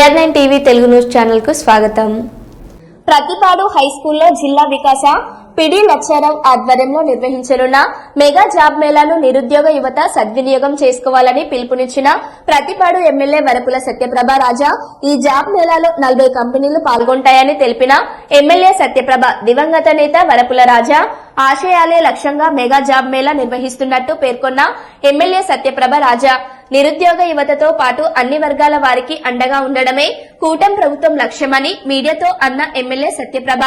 AR nine TV Telugu news ఛానల్కు స్వాగతం. Prathipadu high స్కూల్లో జిల్లా వికాస పిడి లచ్చారావు ఆధ్వర్యంలో నిర్వహించనున్న మెగా జాబ్ మేళాను నిరుద్యోగ యువత సద్వినియోగం చేసుకోవాలని పిలుపునిచ్చిన ప్రతిపాడు ఎమ్మెల్యే వరపుల సత్యప్రభ రాజా ఈ జాబ్ మేళాలో నలభై కంపెనీలు పాల్గొంటాయని తెలిపిన ఎమ్మెల్యే సత్యప్రభ దివంగత నేత వరపుల రాజా ఆశయాలే లక్ష్యంగా మెగా జాబ్ మేళా నిర్వహిస్తున్నట్టు పేర్కొన్న ఎమ్మెల్యే సత్యప్రభ రాజా నిరుద్యోగ యువతతో పాటు అన్ని వర్గాల వారికి అండగా ఉండడమే కూటమి ప్రభుత్వం లక్ష్యమని మీడియాతో అన్న MLA Satyaprabha.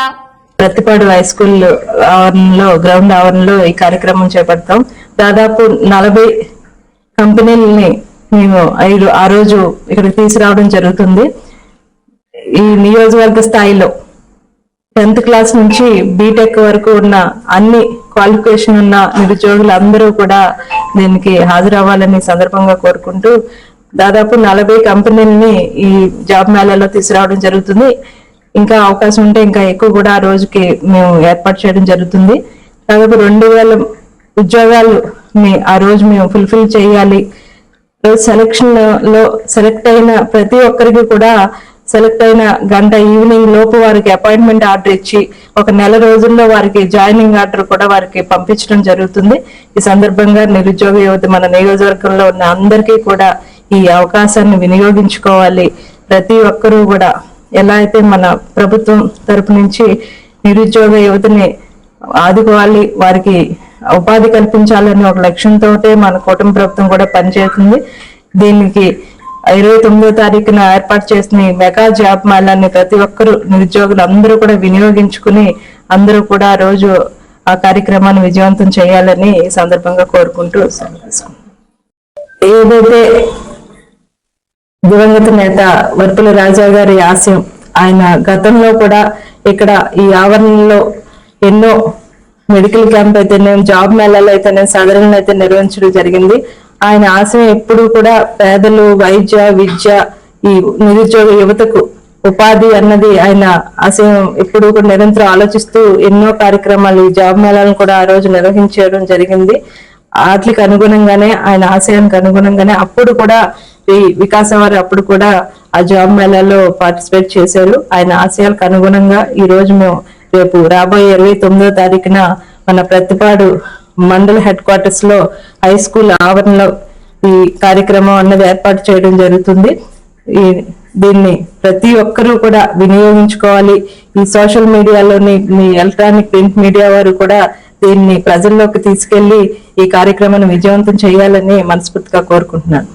Prathipadu high school ఆవరణలో గ్రౌండ్ ఆవరణలో ఈ కార్యక్రమం చేపడతాం. దాదాపు నలభై కంపెనీలని మేము ఐదు ఆ రోజు ఇక్కడికి తీసుకురావడం జరుగుతుంది. ఈ నియోజకవర్గ స్థాయిలో టెన్త్ క్లాస్ నుంచి బీటెక్ వరకు ఉన్న అన్ని క్వాలిఫికేషన్ ఉన్న నిరుద్యోగులు అందరూ కూడా దీనికి హాజరవ్వాలని సందర్భంగా కోరుకుంటూ దాదాపు నలభై కంపెనీలని ఈ జాబ్ మేళాలో తీసుకురావడం జరుగుతుంది. ఇంకా అవకాశం ఉంటే ఇంకా ఎక్కువ కూడా ఆ రోజుకి మేము ఏర్పాటు చేయడం జరుగుతుంది. దాదాపు రెండు వేల ఉద్యోగాలు ఆ రోజు మేము ఫుల్ఫిల్ చేయాలి. సెలక్షన్లో సెలెక్ట్ అయిన ప్రతి ఒక్కరికి కూడా సెలెక్ట్ అయిన గంట ఈవినింగ్ లోపు వారికి అపాయింట్మెంట్ ఆర్డర్ ఇచ్చి ఒక నెల రోజుల్లో వారికి జాయినింగ్ ఆర్డర్ కూడా వారికి పంపించడం జరుగుతుంది. ఈ సందర్భంగా నిరుద్యోగ యువత మన నియోజకవర్గంలో ఉన్న అందరికీ కూడా ఈ అవకాశాన్ని వినియోగించుకోవాలి. ప్రతి ఒక్కరూ కూడా ఎలా అయితే మన ప్రభుత్వం తరపు నుంచి నిరుద్యోగ యువతని ఆదుకోవాలి వారికి ఉపాధి కల్పించాలని ఒక లక్ష్యంతో మన కుటుంబ ప్రభుత్వం కూడా పనిచేస్తుంది. దీనికి ఇరవై తొమ్మిదో తారీఖున ఏర్పాటు చేసిన ఈ మెగా జాబ్ మేళాన్ని ప్రతి ఒక్కరు నిరుద్యోగులు అందరూ కూడా వినియోగించుకుని అందరూ కూడా ఆ రోజు ఆ కార్యక్రమాన్ని విజయవంతం చేయాలని ఈ సందర్భంగా కోరుకుంటూ ఏదైతే దివంగత నేత వర్పుల రాజా గారి ఆశయం ఆయన గతంలో కూడా ఇక్కడ ఈ ఆవరణలో ఎన్నో మెడికల్ క్యాంప్ అయితేనే జాబ్ మేళాలు అయితేనే సదరణలు అయితే నిర్వహించడం జరిగింది. ఆయన ఆశయం ఎప్పుడు కూడా పేదలు వైద్య విద్య ఈ నిరుద్యోగ యువతకు ఉపాధి అన్నది ఆయన ఆశయం ఎప్పుడు కూడా నిరంతరం ఆలోచిస్తూ ఎన్నో కార్యక్రమాలు ఈ జాబ్ మేళాలను కూడా ఆ రోజు నిర్వహించడం జరిగింది. వాటికి అనుగుణంగానే ఆయన ఆశయానికి అనుగుణంగానే అప్పుడు కూడా ఈ వికాస వారు అప్పుడు కూడా ఆ జాబ్ మేళాలో పార్టిసిపేట్ చేశారు. ఆయన ఆశయాలకు అనుగుణంగా ఈ రోజు మేము రేపు రాబోయే ఇరవై తొమ్మిదో తారీఖున మన ప్రతిపాడు మండల హెడ్ క్వార్టర్స్లో హై స్కూల్ ఆవరణలో ఈ కార్యక్రమం అన్నది ఏర్పాటు చేయడం జరుగుతుంది. ఈ దీన్ని ప్రతి ఒక్కరూ కూడా వినియోగించుకోవాలి. ఈ సోషల్ మీడియాలోని మీ ఎలక్ట్రానిక్ ప్రింట్ మీడియా వారు కూడా దీన్ని ప్రజల్లోకి తీసుకెళ్ళి ఈ కార్యక్రమాన్ని విజయవంతం చేయాలని మనస్ఫూర్తిగా కోరుకుంటున్నాను.